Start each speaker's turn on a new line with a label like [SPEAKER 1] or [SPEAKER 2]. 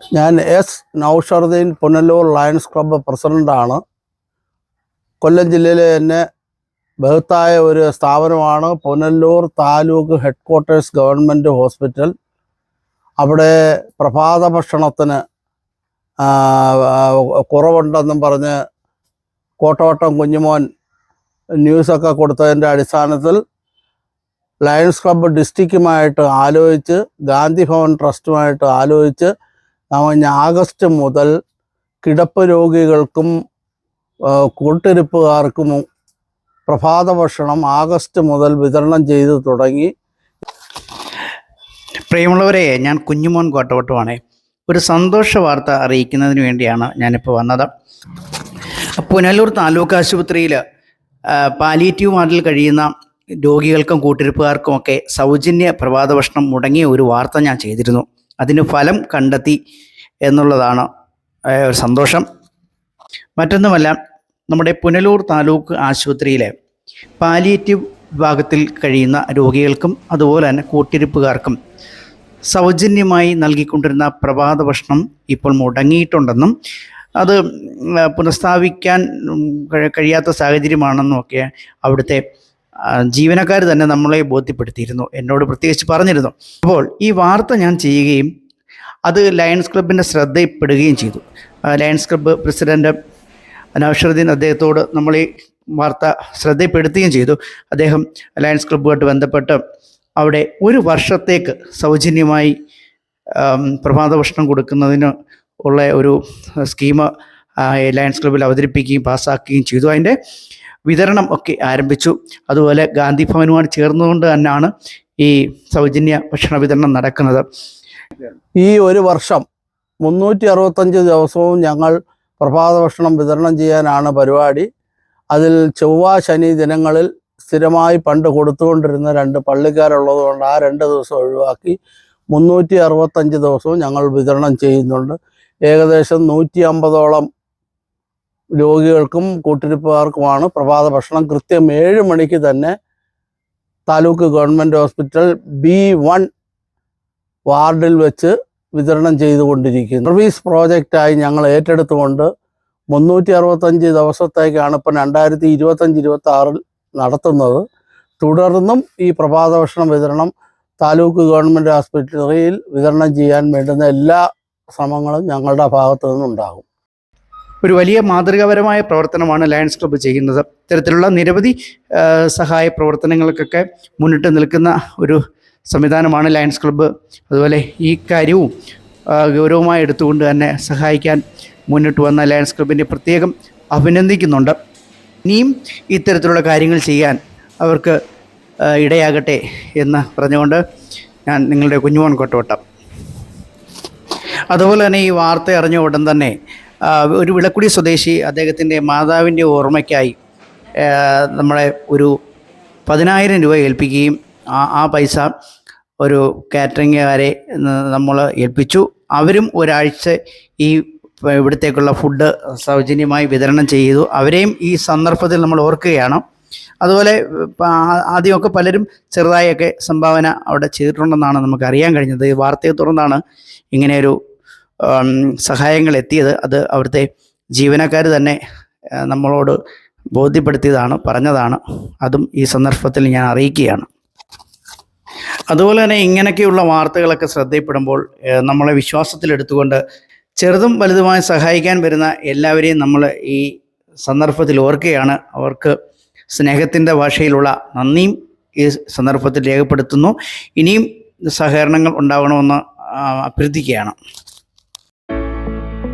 [SPEAKER 1] ഞാൻ S Nausharuddeen Punalur Lions Club പ്രസിഡന്റാണ് കൊല്ലം ജില്ലയിലെ തന്നെ ബഹുത്തായ ഒരു സ്ഥാപനമാണ് Punalur taluk headquarters government hospital. അവിടെ പ്രഭാത ഭക്ഷണത്തിന് കുറവുണ്ടെന്നും പറഞ്ഞ് കോട്ടവട്ടം കുഞ്ഞുമോൻ ന്യൂസൊക്കെ കൊടുത്തതിന്റെ അടിസ്ഥാനത്തിൽ ലയൺസ് ക്ലബ്ബ് ഡിസ്ട്രിക്റ്റുമായിട്ട് ആലോചിച്ച് ഗാന്ധി ഭവൻ ട്രസ്റ്റുമായിട്ട് ആലോചിച്ച് നമ്മൾ ആഗസ്റ്റ് മുതൽ കിടപ്പ് രോഗികൾക്കും കൂട്ടിരിപ്പുകാർക്കും പ്രഭാത ഭക്ഷണം ആഗസ്റ്റ് മുതൽ വിതരണം ചെയ്തു തുടങ്ങി.
[SPEAKER 2] പ്രിയമുള്ളവരെ ഞാൻ കുഞ്ഞുമോൻ കോട്ടവട്ടമാണ് ഒരു സന്തോഷ വാർത്ത അറിയിക്കുന്നതിന് വേണ്ടിയാണ് ഞാനിപ്പോൾ വന്നത്. പുനലൂർ താലൂക്ക് ആശുപത്രിയിൽ പാലിയേറ്റീവ് വാർഡിൽ കഴിയുന്ന രോഗികൾക്കും കൂട്ടിരിപ്പുകാർക്കും ഒക്കെ സൗജന്യ പ്രഭാത ഭക്ഷണം മുടങ്ങിയ ഒരു വാർത്ത ഞാൻ ചെയ്തിരുന്നു. അതിന് ഫലം കണ്ടെത്തി എന്നുള്ളതാണ് ഒരു സന്തോഷം. മറ്റൊന്നുമല്ല നമ്മുടെ പുനലൂർ താലൂക്ക് ആശുപത്രിയിലെ പാലിയേറ്റീവ് വിഭാഗത്തിൽ കഴിയുന്ന രോഗികൾക്കും അതുപോലെ തന്നെ കൂട്ടിരിപ്പുകാർക്കും സൗജന്യമായി നൽകിക്കൊണ്ടിരുന്ന പ്രഭാത ഭക്ഷണം ഇപ്പോൾ മുടങ്ങിയിട്ടുണ്ടെന്നും അത് പുനഃസ്ഥാപിക്കാൻ കഴിയാത്ത സാഹചര്യമാണെന്നും ഒക്കെ അവിടുത്തെ ജീവനക്കാർ തന്നെ നമ്മളെ ബോധ്യപ്പെടുത്തിയിരുന്നു എന്നോട് പ്രത്യേകിച്ച് പറഞ്ഞിരുന്നു. അപ്പോൾ ഈ വാർത്ത ഞാൻ ചെയ്യുകയും അത് ലയൺസ് ക്ലബിന്റെ ശ്രദ്ധയിൽപ്പെടുകയും ചെയ്തു. ലയൺസ് ക്ലബ്ബ് പ്രസിഡന്റ് നൌഷറുദ്ദീൻ അദ്ദേഹത്തോട് നമ്മൾ ഈ വാർത്ത ശ്രദ്ധയിൽപ്പെടുത്തുകയും ചെയ്തു. അദ്ദേഹം ലയൺസ് ക്ലബ്ബുമായിട്ട് ബന്ധപ്പെട്ട് അവിടെ ഒരു വർഷത്തേക്ക് സൗജന്യമായി പ്രഭാത ഭക്ഷണം കൊടുക്കുന്നതിന് ഉള്ള ഒരു സ്കീം ലയൺസ് ക്ലബ്ബിൽ അവതരിപ്പിക്കുകയും പാസ്സാക്കുകയും ചെയ്തു. അതിന്റെ വിതരണം ഒക്കെ ആരംഭിച്ചു. അതുപോലെ ഗാന്ധി ഭവനുമായി ചേർന്നുകൊണ്ട് തന്നെയാണ് ഈ സൗജന്യ ഭക്ഷണ വിതരണം നടക്കുന്നത്.
[SPEAKER 1] ഈ ഒരു വർഷം മുന്നൂറ്റി അറുപത്തഞ്ച് ദിവസവും ഞങ്ങൾ പ്രഭാത ഭക്ഷണം വിതരണം ചെയ്യാനാണ് പരിപാടി. അതിൽ ചൊവ്വ ശനി ദിനങ്ങളിൽ സ്ഥിരമായി പണ്ട് കൊടുത്തുകൊണ്ടിരുന്ന രണ്ട് പള്ളിക്കാരുള്ളതുകൊണ്ട് ആ രണ്ട് ദിവസം ഒഴിവാക്കി മുന്നൂറ്റി അറുപത്തഞ്ച് ദിവസവും ഞങ്ങൾ വിതരണം ചെയ്യുന്നുണ്ട്. ഏകദേശം നൂറ്റി അമ്പതോളം രോഗികൾക്കും കൂട്ടിരിപ്പുകാർക്കുമാണ് പ്രഭാത ഭക്ഷണം. കൃത്യം ഏഴ് മണിക്ക് തന്നെ taluk government hospital B one വാർഡിൽ വെച്ച് വിതരണം ചെയ്തുകൊണ്ടിരിക്കുന്നു. സർവീസ് പ്രോജക്റ്റായി ഞങ്ങൾ ഏറ്റെടുത്തുകൊണ്ട് മുന്നൂറ്റി അറുപത്തഞ്ച് ദിവസത്തേക്കാണ് ഇപ്പം രണ്ടായിരത്തി ഇരുപത്തഞ്ച് ഇരുപത്തി ആറിൽ നടത്തുന്നത്. തുടർന്നും ഈ പ്രഭാത ഭക്ഷണം വിതരണം താലൂക്ക് ഗവൺമെന്റ് ആസ്പത്രിയിൽ വിതരണം ചെയ്യാൻ വേണ്ടുന്ന എല്ലാ ശ്രമങ്ങളും ഞങ്ങളുടെ ഭാഗത്തു നിന്നുണ്ടാകും
[SPEAKER 2] ഒരു വലിയ മാതൃകാപരമായ പ്രവർത്തനമാണ് ലയൺസ് ക്ലബ്ബ് ചെയ്യുന്നത്. ഇത്തരത്തിലുള്ള നിരവധി സഹായ പ്രവർത്തനങ്ങൾക്കൊക്കെ മുന്നിട്ട് നിൽക്കുന്ന ഒരു സംവിധാനമാണ് ലയൺസ് ക്ലബ്ബ് അതുപോലെ ഈ കാര്യവും ഗൗരവമായി എടുത്തുകൊണ്ട് തന്നെ സഹായിക്കാൻ മുന്നിട്ട് വന്ന ലയൺസ് ക്ലബിനെ പ്രത്യേകം അഭിനന്ദിക്കുന്നുണ്ട്. ഇനിയും ഇത്തരത്തിലുള്ള കാര്യങ്ങൾ ചെയ്യാൻ അവർക്ക് ഇടയാകട്ടെ എന്ന് പറഞ്ഞുകൊണ്ട് ഞാൻ നിങ്ങളുടെ കുഞ്ഞുമോൻ കൊട്ടോട്ടം അതുപോലെ തന്നെ ഈ വാർത്ത അറിഞ്ഞ ഉടൻ തന്നെ ഒരു വിളക്കുടി സ്വദേശി അദ്ദേഹത്തിന്റെ മാതാവിന്റെ ഓർമ്മയ്ക്കായി നമ്മളെ ഒരു പതിനായിരം രൂപ ഏൽപ്പിക്കുകയും ആ ആ പൈസ ഒരു കാറ്ററിംഗുകാരെ നമ്മൾ ഏൽപ്പിച്ചു. അവരും ഒരാഴ്ച ഈ ഇവിടത്തേക്കുള്ള ഫുഡ് സൗജന്യമായി വിതരണം ചെയ്തു. അവരെയും ഈ സന്ദർഭത്തിൽ നമ്മൾ ഓർക്കുകയാണ്. അതുപോലെ ആദ്യമൊക്കെ പലരും ചെറുതായൊക്കെ സംഭാവന അവിടെ ചെയ്തിട്ടുണ്ടെന്നാണ് നമുക്ക് അറിയാൻ കഴിഞ്ഞത് വാർത്തയെ തുടർന്നാണ് ഇങ്ങനെയൊരു സഹായങ്ങൾ എത്തിയത് അത് അവിടുത്തെ ജീവനക്കാർ തന്നെ നമ്മളോട് ബോധ്യപ്പെടുത്തിയതാണ് പറഞ്ഞതാണ്. അതും ഈ സന്ദർഭത്തിൽ ഞാൻ അറിയിക്കുകയാണ്. അതുപോലെ തന്നെ ഇങ്ങനെയൊക്കെയുള്ള വാർത്തകളൊക്കെ ശ്രദ്ധയിൽപ്പെടുമ്പോൾ നമ്മളെ വിശ്വാസത്തിലെടുത്തുകൊണ്ട് ചെറുതും വലുതുമായി സഹായിക്കാൻ വരുന്ന എല്ലാവരെയും നമ്മൾ ഈ സന്ദർഭത്തിൽ ഓർക്കുകയാണ്. അവർക്ക് സ്നേഹത്തിന്റെ ഭാഷയിലുള്ള നന്ദിയും ഈ സന്ദർഭത്തിൽ രേഖപ്പെടുത്തുന്നു. ഇനിയും സഹകരണങ്ങൾ ഉണ്ടാവണമെന്ന് അഭ്യർത്ഥിക്കുകയാണ്.